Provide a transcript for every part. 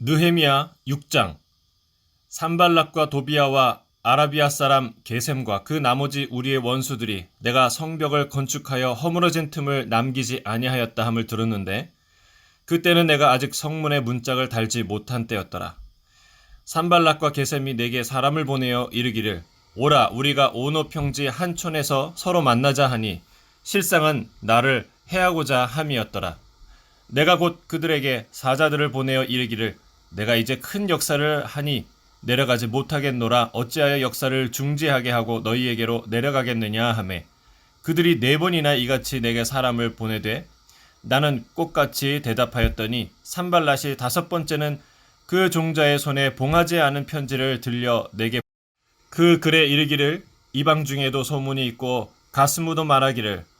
느헤미야 6장 산발락과 도비아와 아라비아 사람 게셈과 그 나머지 우리의 원수들이 내가 성벽을 건축하여 허물어진 틈을 남기지 아니하였다 함을 들었는데 그때는 내가 아직 성문에 문짝을 달지 못한 때였더라. 산발락과 게셈이 내게 사람을 보내어 이르기를 오라 우리가 오노 평지 한 촌에서 서로 만나자 하니 실상은 나를 해하고자 함이었더라. 내가 곧 그들에게 사자들을 보내어 이르기를 내가 이제 큰 역사를 하니 내려가지 못하겠노라. 어찌하여 역사를 중지하게 하고 너희에게로 내려가겠느냐 하매. 그들이 네 번이나 이같이 내게 사람을 보내되 나는 꽃같이 대답하였더니 산발랏이 다섯 번째는 그 종자의 손에 봉하지 않은 편지를 들려 내게 그 글에 이르기를 이방 중에도 소문이 있고 가스무도 말하기를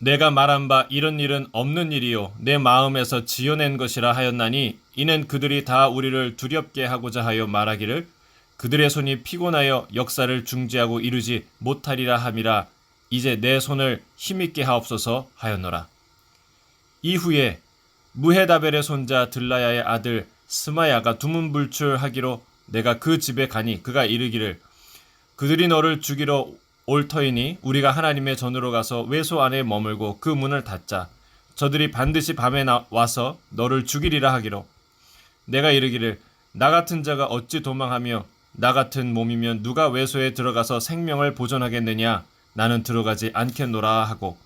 내가 말한 바 이런 일은 없는 일이요. 내 마음에서 지어낸 것이라 하였나니 이는 그들이 다 우리를 두렵게 하고자 하여 말하기를 그들의 손이 피곤하여 역사를 중지하고 이루지 못하리라 함이라. 이제 내 손을 힘있게 하옵소서 하였노라. 이후에 무헤다벨의 손자 들라야의 아들 스마야가 두문불출하기로 내가 그 집에 가니 그가 이르기를 그들이 너를 죽이러 올 터이니 우리가 하나님의 전으로 가서 외소 안에 머물고 그 문을 닫자. 저들이 반드시 밤에 나, 와서 너를 죽이리라 하기로. 내가 이르기를 나 같은 자가 어찌 도망하며 나 같은 몸이면 누가 외소에 들어가서 생명을 보존하겠느냐 나는 들어가지 않겠노라 하고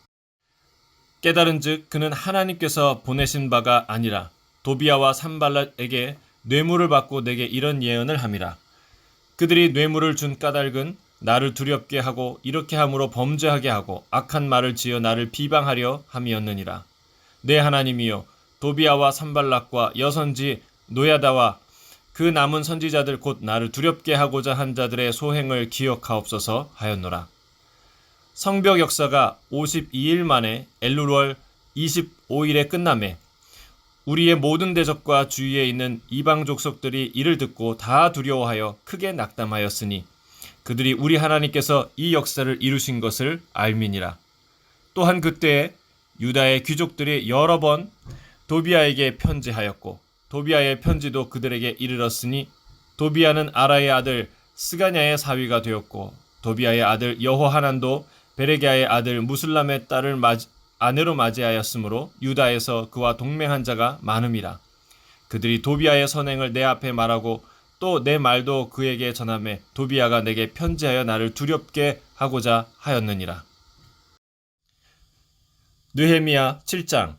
깨달은즉 그는 하나님께서 보내신 바가 아니라 도비아와 산발랏에게 뇌물을 받고 내게 이런 예언을 함이라 그들이 뇌물을 준 까닭은 나를 두렵게 하고 이렇게 함으로 범죄하게 하고 악한 말을 지어 나를 비방하려 함이었느니라. 내 하나님이여 도비아와 산발락과 여선지 노야다와 그 남은 선지자들 곧 나를 두렵게 하고자 한 자들의 소행을 기억하옵소서 하였노라. 성벽 역사가 52일 만에 엘루월 25일에 끝남에 우리의 모든 대적과 주위에 있는 이방 족속들이 이를 듣고 다 두려워하여 크게 낙담하였으니 그들이 우리 하나님께서 이 역사를 이루신 것을 알미니라. 또한 그때에 유다의 귀족들이 여러 번 도비아에게 편지하였고 도비아의 편지도 그들에게 이르렀으니 도비아는 아라의 아들 스가냐의 사위가 되었고 도비아의 아들 여호하난도 베레기아의 아들 무슬람의 딸을 맞이, 아내로 맞이하였으므로 유다에서 그와 동맹한 자가 많음이라. 그들이 도비아의 선행을 내 앞에 말하고 또 내 말도 그에게 전함에 도비아가 내게 편지하여 나를 두렵게 하고자 하였느니라. 느헤미야 7장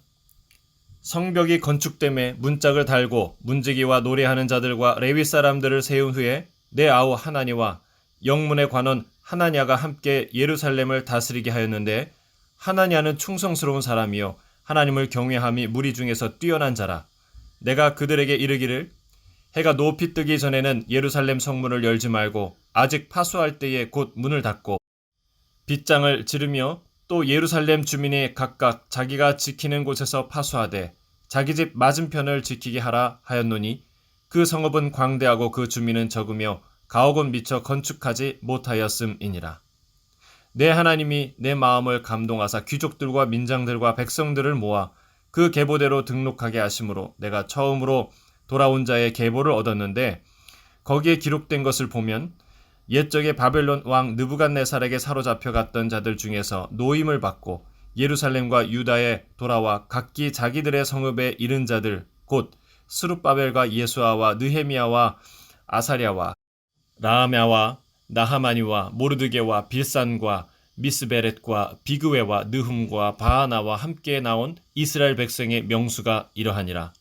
성벽이 건축됨에 문짝을 달고 문지기와 노래하는 자들과 레위 사람들을 세운 후에 내 아우 하나니와 영문의 관원 하나냐가 함께 예루살렘을 다스리게 하였는데 하나냐는 충성스러운 사람이요 하나님을 경외함이 무리 중에서 뛰어난 자라 내가 그들에게 이르기를 해가 높이 뜨기 전에는 예루살렘 성문을 열지 말고 아직 파수할 때에 곧 문을 닫고 빗장을 지르며 또 예루살렘 주민이 각각 자기가 지키는 곳에서 파수하되 자기 집 맞은편을 지키게 하라 하였노니 그 성읍은 광대하고 그 주민은 적으며 가옥은 미처 건축하지 못하였음이니라. 내 하나님이 내 마음을 감동하사 귀족들과 민장들과 백성들을 모아 그 계보대로 등록하게 하심으로 내가 처음으로 돌아온 자의 계보를 얻었는데 거기에 기록된 것을 보면 옛적에 바벨론 왕 느부갓네살에게 사로잡혀 갔던 자들 중에서 노임을 받고 예루살렘과 유다에 돌아와 각기 자기들의 성읍에 이른 자들 곧 스룹바벨과 예수아와 느헤미야와 아사랴와 라하мя와 나하마니와 모르드게와 빌산과 미스베렛과 비그웨와 느흠과 바하나와 함께 나온 이스라엘 백성의 명수가 이러하니라.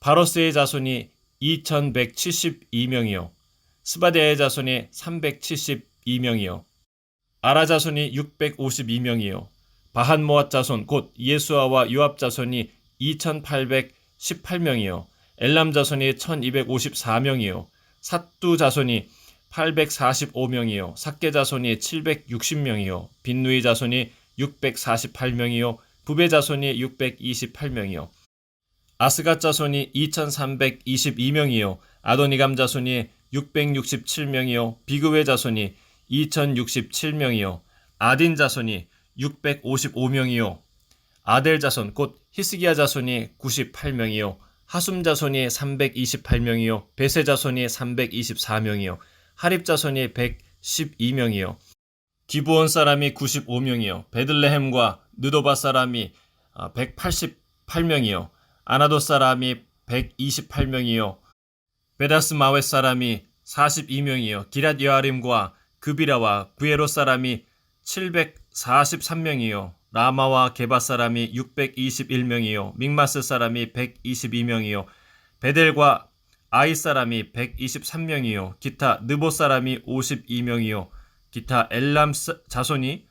바로스의 자손이 2172명이요. 스바데의 자손이 372명이요. 아라 자손이 652명이요. 바한모앗 자손 곧 예수아와 요압 자손이 2818명이요. 엘람 자손이 1254명이요. 삿두 자손이 845명이요 삭개 자손이 760명이요 빈누이 자손이 648명이요 부베 자손이 628명이요 아스갓 자손이 2322명이요. 아도니감 자손이 667명이요. 비그웨 자손이 2067명이요. 아딘 자손이 655명이요. 아델 자손 곧 히스기야 자손이 98명이요. 하숨 자손이 328명이요. 베세 자손이 324명이요. 하립 자손이 112명이요. 기브온 사람이 95명이요. 베들레헴과 느도바 사람이 188명이요 아나도 사람이 128명이요. 베다스 마웨 사람이 42명이요. 기랏 여아림과 그비라와 구에로 사람이 743명이요. 라마와 게바 사람이 621명이요. 믹마스 사람이 122명이요. 베델과 아이 사람이 123명이요. 기타 느보 사람이 52명이요. 기타 엘람 사- 자손이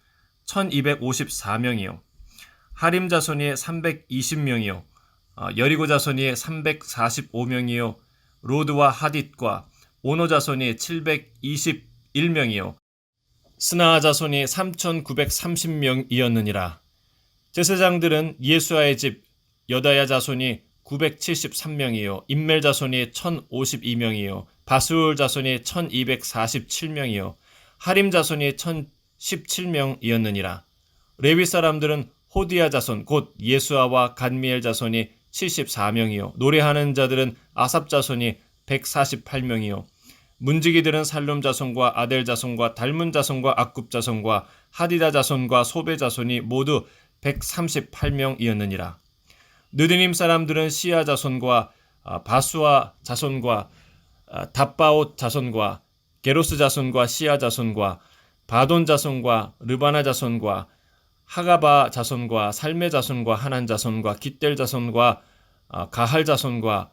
1254명이요. 하림 자손이 320명이요. 어, 여리고 자손이 345명이요. 로드와 하딧과 오노 자손이 721명이요. 스나아 자손이 3930명이었느니라. 제사장들은 예수아의 집 여다야 자손이 973명이요. 인멜 자손이 1052명이요. 바수울 자손이 1247명이요. 하림 자손이 1017명이었느니라. 레위 사람들은 호디야 자손 곧 예수아와 간미엘 자손이 74명이요. 노래하는 자들은 아삽 자손이 148명이요. 문지기들은 살룸 자손과 아델 자손과 달문 자손과 악굽 자손과 하디다 자손과 소베 자손이 모두 138명이었느니라. 느드님 사람들은 시아 자손과 아, 바수아 자손과 아, 답바옷 자손과 게로스 자손과 시아 자손과 바돈 자손과 르바나 자손과 하가바 자손과 살메 자손과 하난 자손과 깃델 자손과 아, 가할 자손과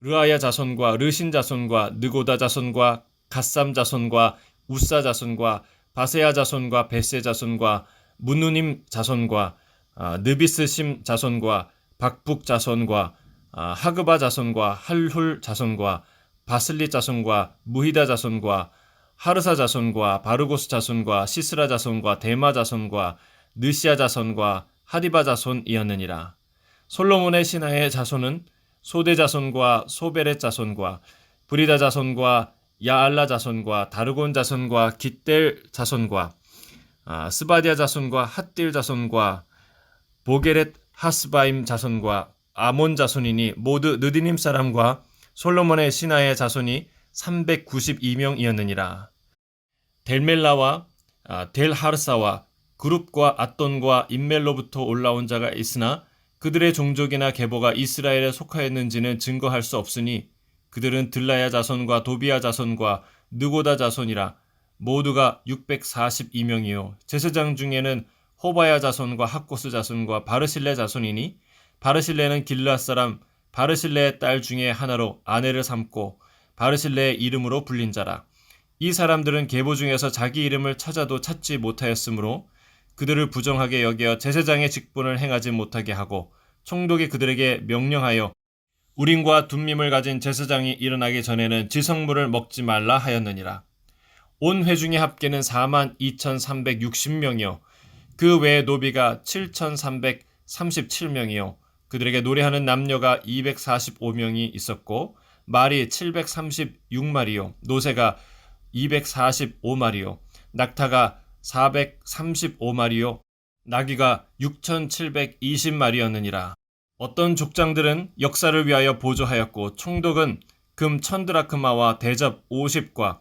르아야 자손과 르신 자손과 느고다 자손과 갓삼 자손과 우사 자손과 바세야 자손과 베세 자손과 문누님 자손과 아, 느비스심 자손과 박북 자손과 아, 하그바 자손과 할훌 자손과 바슬리 자손과 무히다 자손과 하르사 자손과 바르고스 자손과 시스라 자손과 데마 자손과 느시아 자손과 하디바 자손이었느니라. 솔로몬의 신하의 자손은 소대 자손과 소베렛 자손과 브리다 자손과 야알라 자손과 다르곤 자손과 깃델 자손과 아, 스바디아 자손과 핫딜 자손과 보게렛 하스바임 자손과 아몬 자손이니 모두 느디님 사람과 솔로몬의 신하의 자손이 392명이었느니라. 델멜라와 아, 델하르사와 그룹과 앗돈과 인멜로부터 올라온 자가 있으나 그들의 종족이나 계보가 이스라엘에 속하였는지는 증거할 수 없으니 그들은 들라야 자손과 도비야 자손과 느고다 자손이라 모두가 642명이요. 제사장 중에는 호바야 자손과 학고스 자손과 바르실레 자손이니 바르실레는 길라 사람 바르실레의 딸 중에 하나로 아내를 삼고 바르실레의 이름으로 불린 자라. 이 사람들은 계보 중에서 자기 이름을 찾아도 찾지 못하였으므로 그들을 부정하게 여겨 제사장의 직분을 행하지 못하게 하고 총독이 그들에게 명령하여 우림과 둠밈을 가진 제사장이 일어나기 전에는 지성물을 먹지 말라 하였느니라. 온 회중의 합계는 4만 2,360명이요. 그 외의 노비가 7,337명이요. 그들에게 노래하는 남녀가 245명이 있었고 말이 736마리요. 노새가 245마리요. 낙타가 435마리요. 나귀가 6,720마리였느니라. 어떤 족장들은 역사를 위하여 보조하였고 총독은 금 1000드라크마와 대접 50과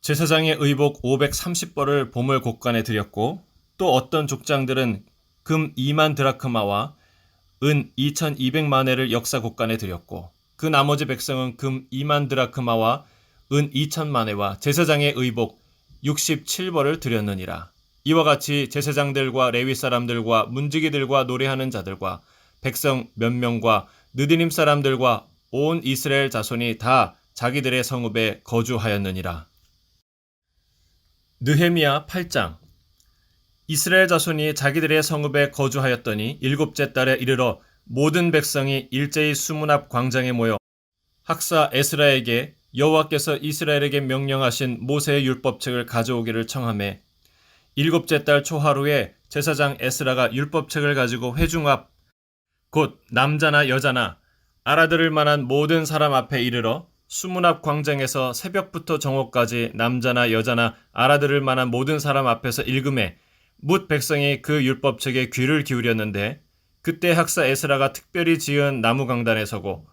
제사장의 의복 530벌을 보물 곡간에 드렸고 또 어떤 족장들은 금 2만 드라크마와 은 2200만회를 역사 곡간에 드렸고 그 나머지 백성은 금 2만 드라크마와 은 2천만회와 제사장의 의복 67벌을 드렸느니라. 이와 같이 제사장들과 레위 사람들과 문지기들과 노래하는 자들과 백성 몇 명과 느디님 사람들과 온 이스라엘 자손이 다 자기들의 성읍에 거주하였느니라. 느헤미야 8장 이스라엘 자손이 자기들의 성읍에 거주하였더니 일곱째 달에 이르러 모든 백성이 일제히 수문 앞 광장에 모여 학사 에스라에게 여호와께서 이스라엘에게 명령하신 모세의 율법책을 가져오기를 청하매 일곱째 달 초하루에 제사장 에스라가 율법책을 가지고 회중 앞 곧 남자나 여자나 알아들을 만한 모든 사람 앞에 이르러 수문 앞 광장에서 새벽부터 정오까지 남자나 여자나 알아들을 만한 모든 사람 앞에서 읽음에 뭇 백성이 그 율법책에 귀를 기울였는데 그때 학사 에스라가 특별히 지은 나무 강단에 서고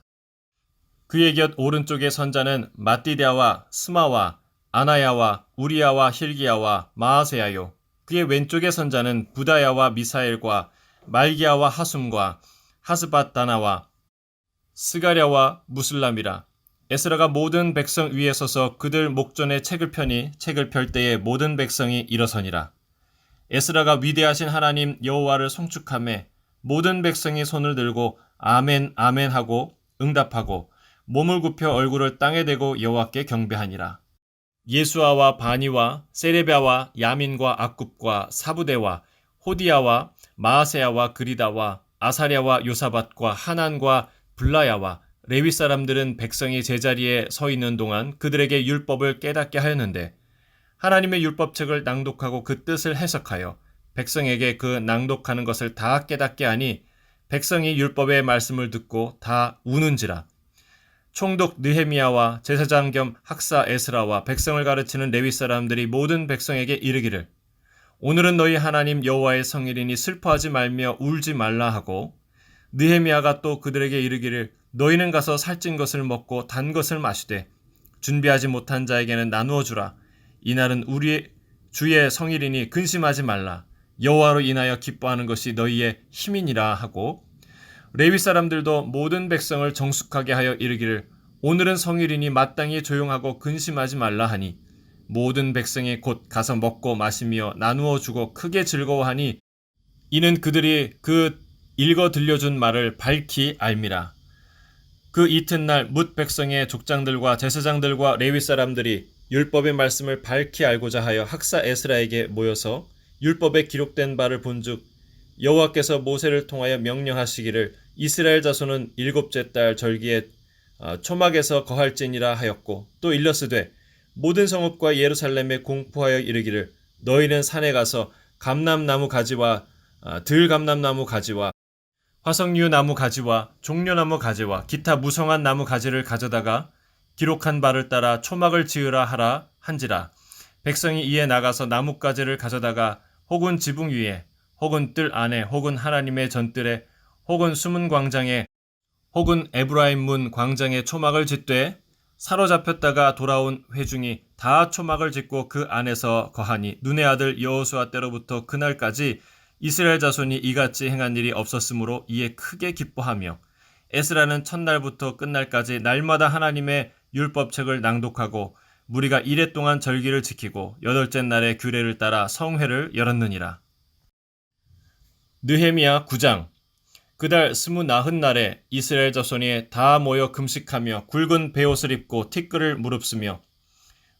그의 곁 오른쪽의 선자는 마띠디아와 스마와 아나야와 우리야와 힐기야와 마아세야요. 그의 왼쪽의 선자는 부다야와 미사엘과 말기야와 하숨과 하스바다나와 스가랴와 무슬람이라. 에스라가 모든 백성 위에 서서 그들 목전에 책을 펴니 책을 펼 때에 모든 백성이 일어서니라. 에스라가 위대하신 하나님 여호와를 송축함에 모든 백성이 손을 들고 아멘 아멘 하고 응답하고 몸을 굽혀 얼굴을 땅에 대고 여호와께 경배하니라. 예수아와 바니와 세레베아와 야민과 악굽과 사부대와 호디야와 마아세야와 그리다와 아사랴와 요사밭과 하난과 블라야와 레위 사람들은 백성이 제자리에 서 있는 동안 그들에게 율법을 깨닫게 하였는데 하나님의 율법책을 낭독하고 그 뜻을 해석하여 백성에게 그 낭독하는 것을 다 깨닫게 하니 백성이 율법의 말씀을 듣고 다 우는지라 총독 느헤미야와 제사장 겸 학사 에스라와 백성을 가르치는 레위 사람들이 모든 백성에게 이르기를 오늘은 너희 하나님 여호와의 성일이니 슬퍼하지 말며 울지 말라 하고 느헤미야가 또 그들에게 이르기를 너희는 가서 살찐 것을 먹고 단 것을 마시되 준비하지 못한 자에게는 나누어 주라. 이날은 우리의 주의 성일이니 근심하지 말라. 여호와로 인하여 기뻐하는 것이 너희의 힘이니라. 하고 레위 사람들도 모든 백성을 정숙하게 하여 이르기를 오늘은 성일이니 마땅히 조용하고 근심하지 말라 하니 모든 백성이 곧 가서 먹고 마시며 나누어 주고 크게 즐거워하니 이는 그들이 그 읽어 들려준 말을 밝히 알미라. 그 이튿날 뭇 백성의 족장들과 제사장들과 레위 사람들이 율법의 말씀을 밝히 알고자 하여 학사 에스라에게 모여서 율법에 기록된 바를 본즉 여호와께서 모세를 통하여 명령하시기를 이스라엘 자손은 일곱째 달 절기에 아, 초막에서 거할지니라 하였고 또 일러스되 모든 성읍과 예루살렘에 공포하여 이르기를 너희는 산에 가서 감람나무 가지와 아, 들감람나무 가지와 화석류 나무 가지와 종려나무 가지와 기타 무성한 나무 가지를 가져다가 기록한 바를 따라 초막을 지으라 하라 한지라. 백성이 이에 나가서 나뭇가지를 가져다가 혹은 지붕 위에 혹은 뜰 안에 혹은 하나님의 전뜰에 혹은 숨은 광장에 혹은 에브라임 문 광장에 초막을 짓되 사로잡혔다가 돌아온 회중이 다 초막을 짓고 그 안에서 거하니 눈의 아들 여호수아 때로부터 그날까지 이스라엘 자손이 이같이 행한 일이 없었으므로 이에 크게 기뻐하며 에스라는 첫날부터 끝날까지 날마다 하나님의 율법책을 낭독하고 무리가 이래 동안 절기를 지키고 여덟째 날에 규례를 따라 성회를 열었느니라. 느헤미야 9장 그달 스무 나흔 날에 이스라엘 자손이 다 모여 금식하며 굵은 베옷을 입고 티끌을 무릅쓰며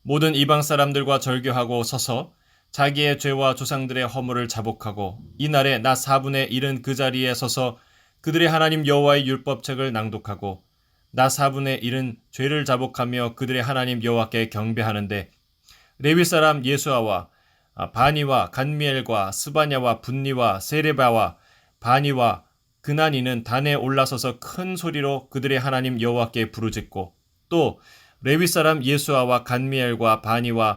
모든 이방 사람들과 절교하고 서서 자기의 죄와 조상들의 허물을 자복하고 이 날에 나 4분의 1은 그 자리에 서서 그들의 하나님 여호와의 율법책을 낭독하고 나 4분의 1은 죄를 자복하며 그들의 하나님 여호와께 경배하는데 레위 사람 예수아와 바니와 간미엘과 스바냐와 분니와 세레바와 바니와 그나니는 단에 올라서서 큰 소리로 그들의 하나님 여호와께 부르짖고 또 레위 사람 예수아와 간미엘과 바니와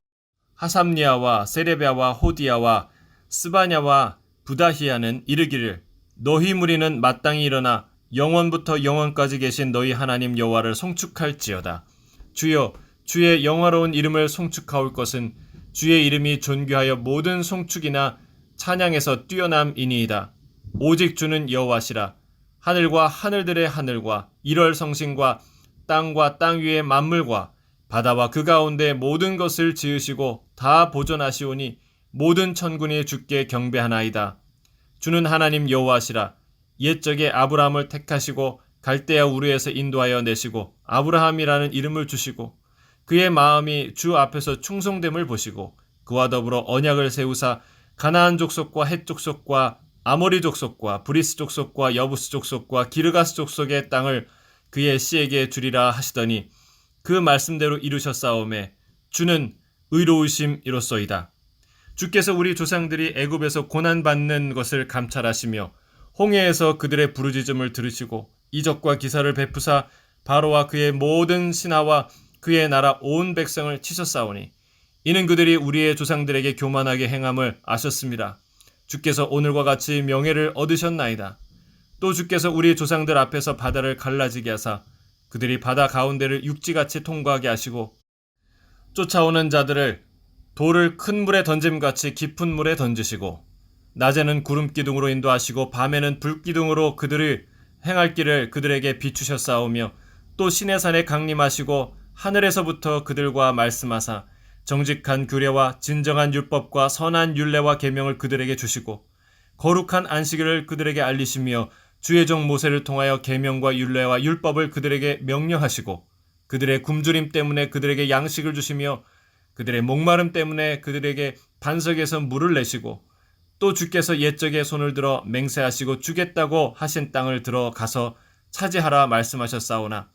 하삼니아와 세레베아와 호디아와 스바냐와 부다히아는 이르기를 너희 무리는 마땅히 일어나 영원부터 영원까지 계신 너희 하나님 여호와를 송축할지어다. 주여 주의 영화로운 이름을 송축하올 것은 주의 이름이 존귀하여 모든 송축이나 찬양에서 뛰어남이니이다. 오직 주는 여호와시라. 하늘과 하늘들의 하늘과 일월 성신과 땅과 땅 위의 만물과 바다와 그 가운데 모든 것을 지으시고 다 보존하시오니 모든 천군이 주께 경배하나이다. 주는 하나님 여호와시라. 옛적에 아브라함을 택하시고 갈대아 우르에서 인도하여 내시고 아브라함이라는 이름을 주시고 그의 마음이 주 앞에서 충성됨을 보시고 그와 더불어 언약을 세우사 가나안 족속과 헷 족속과 아모리 족속과 브리스 족속과 여부스 족속과 기르가스 족속의 땅을 그의 씨에게 주리라 하시더니 그 말씀대로 이루셨사오매 주는 의로우심이로소이다. 주께서 우리 조상들이 애굽에서 고난 받는 것을 감찰하시며 홍해에서 그들의 부르짖음을 들으시고 이적과 기사를 베푸사 바로와 그의 모든 신하와 그의 나라 온 백성을 치셨사오니 이는 그들이 우리의 조상들에게 교만하게 행함을 아셨습니다. 주께서 오늘과 같이 명예를 얻으셨나이다. 또 주께서 우리 조상들 앞에서 바다를 갈라지게 하사 그들이 바다 가운데를 육지같이 통과하게 하시고 쫓아오는 자들을 돌을 큰 물에 던짐같이 깊은 물에 던지시고 낮에는 구름 기둥으로 인도하시고 밤에는 불 기둥으로 그들을 행할 길을 그들에게 비추셨사오며 또 신의 산에 강림하시고 하늘에서부터 그들과 말씀하사 정직한 규례와 진정한 율법과 선한 율례와 계명을 그들에게 주시고 거룩한 안식일을 그들에게 알리시며 주의 종 모세를 통하여 계명과 율례와 율법을 그들에게 명령하시고 그들의 굶주림 때문에 그들에게 양식을 주시며 그들의 목마름 때문에 그들에게 반석에서 물을 내시고 또 주께서 옛적에 손을 들어 맹세하시고 주겠다고 하신 땅을 들어가서 차지하라 말씀하셨사오나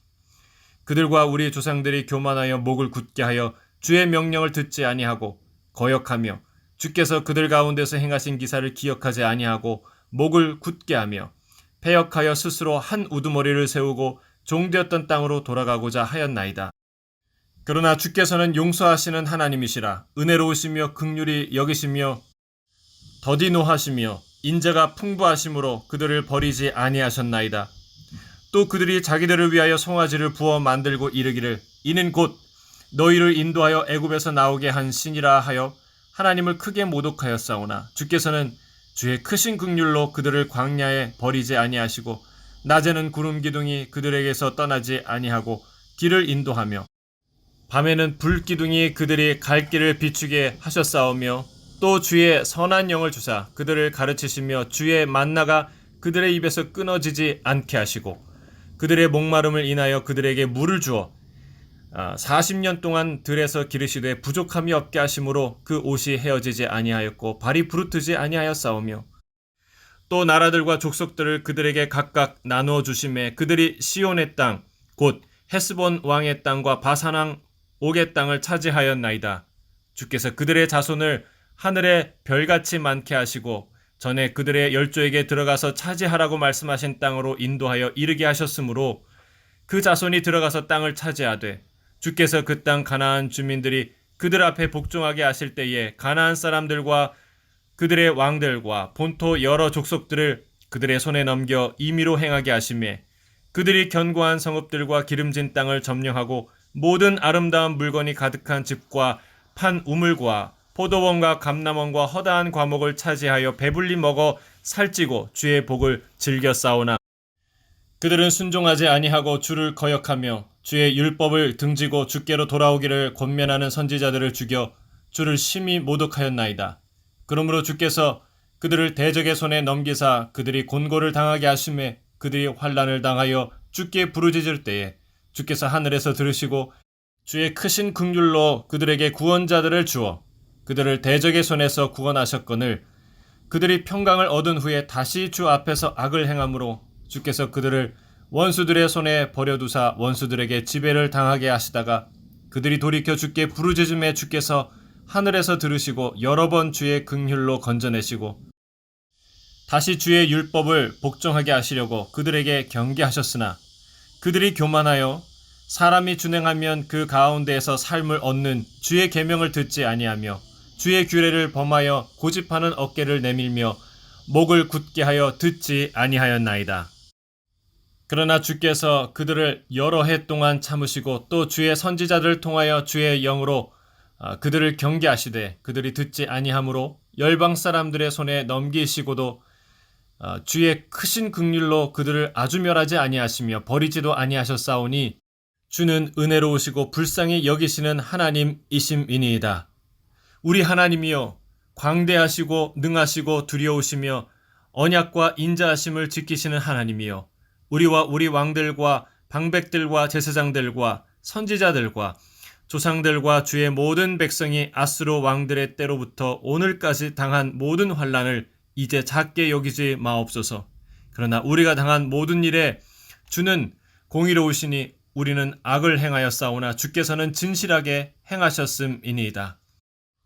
그들과 우리 조상들이 교만하여 목을 굳게 하여 주의 명령을 듣지 아니하고 거역하며 주께서 그들 가운데서 행하신 기사를 기억하지 아니하고 목을 굳게 하며 패역하여 스스로 한 우두머리를 세우고 종되었던 땅으로 돌아가고자 하였나이다. 그러나 주께서는 용서하시는 하나님이시라 은혜로우시며 극률이 여기시며 더디 노하시며 인자가 풍부하심으로 그들을 버리지 아니하셨나이다. 또 그들이 자기들을 위하여 송아지를 부어 만들고 이르기를 이는 곧 너희를 인도하여 애굽에서 나오게 한 신이라 하여 하나님을 크게 모독하였사오나 주께서는 주의 크신 극률로 그들을 광야에 버리지 아니하시고 낮에는 구름 기둥이 그들에게서 떠나지 아니하고 길을 인도하며 밤에는 불 기둥이 그들이 갈 길을 비추게 하셨사오며 또 주의 선한 영을 주사 그들을 가르치시며 주의 만나가 그들의 입에서 끊어지지 않게 하시고 그들의 목마름을 인하여 그들에게 물을 주어 아, 40년 동안 들에서 기르시되 부족함이 없게 하심으로 그 옷이 헤어지지 아니하였고 발이 부르트지 아니하였사오며 또 나라들과 족속들을 그들에게 각각 나누어 주심에 그들이 시온의 땅 곧 헤스본 왕의 땅과 바산왕 옥의 땅을 차지하였나이다. 주께서 그들의 자손을 하늘의 별같이 많게 하시고 전에 그들의 열조에게 들어가서 차지하라고 말씀하신 땅으로 인도하여 이르게 하셨으므로 그 자손이 들어가서 땅을 차지하되 주께서 그 땅 가나안 주민들이 그들 앞에 복종하게 하실 때에 가나안 사람들과 그들의 왕들과 본토 여러 족속들을 그들의 손에 넘겨 임의로 행하게 하심에 그들이 견고한 성읍들과 기름진 땅을 점령하고 모든 아름다운 물건이 가득한 집과 판 우물과 포도원과 감남원과 허다한 과목을 차지하여 배불리 먹어 살찌고 주의 복을 즐겨 싸우나. 그들은 순종하지 아니하고 주를 거역하며 주의 율법을 등지고 주께로 돌아오기를 권면하는 선지자들을 죽여 주를 심히 모독하였나이다. 그러므로 주께서 그들을 대적의 손에 넘기사 그들이 곤고를 당하게 하심에 그들이 환란을 당하여 주께 부르짖을 때에 주께서 하늘에서 들으시고 주의 크신 긍휼로 그들에게 구원자들을 주어 그들을 대적의 손에서 구원하셨거늘 그들이 평강을 얻은 후에 다시 주 앞에서 악을 행함으로 주께서 그들을 원수들의 손에 버려두사 원수들에게 지배를 당하게 하시다가 그들이 돌이켜 주께 부르짖음에 주께서 하늘에서 들으시고 여러 번 주의 긍휼로 건져내시고 다시 주의 율법을 복종하게 하시려고 그들에게 경계하셨으나 그들이 교만하여 사람이 준행하면 그 가운데에서 삶을 얻는 주의 계명을 듣지 아니하며 주의 규례를 범하여 고집하는 어깨를 내밀며 목을 굳게 하여 듣지 아니하였나이다. 그러나 주께서 그들을 여러 해 동안 참으시고 또 주의 선지자들을 통하여 주의 영으로 아, 그들을 경계하시되 그들이 듣지 아니하므로 열방 사람들의 손에 넘기시고도 아, 주의 크신 극률로 그들을 아주 멸하지 아니하시며 버리지도 아니하셨사오니 주는 은혜로우시고 불쌍히 여기시는 하나님이심이니이다. 우리 하나님이여 광대하시고 능하시고 두려우시며 언약과 인자하심을 지키시는 하나님이여 우리와 우리 왕들과 방백들과 제사장들과 선지자들과 조상들과 주의 모든 백성이 아스로 왕들의 때로부터 오늘까지 당한 모든 환란을 이제 작게 여기지 마옵소서. 그러나 우리가 당한 모든 일에 주는 공의로우시니 우리는 악을 행하였사오나 주께서는 진실하게 행하셨음이니이다.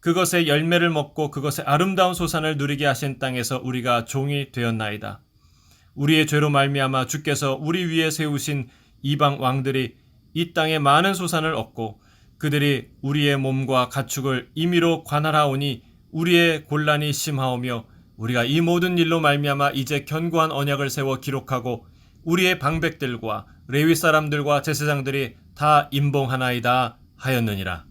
그것의 열매를 먹고 그것의 아름다운 소산을 누리게 하신 땅에서 우리가 종이 되었나이다. 우리의 죄로 말미암아 주께서 우리 위에 세우신 이방 왕들이 이 땅에 많은 소산을 얻고 그들이 우리의 몸과 가축을 임의로 관할하오니 우리의 곤란이 심하오며 우리가 이 모든 일로 말미암아 이제 견고한 언약을 세워 기록하고 우리의 방백들과 레위 사람들과 제사장들이 다 임봉하나이다 하였느니라.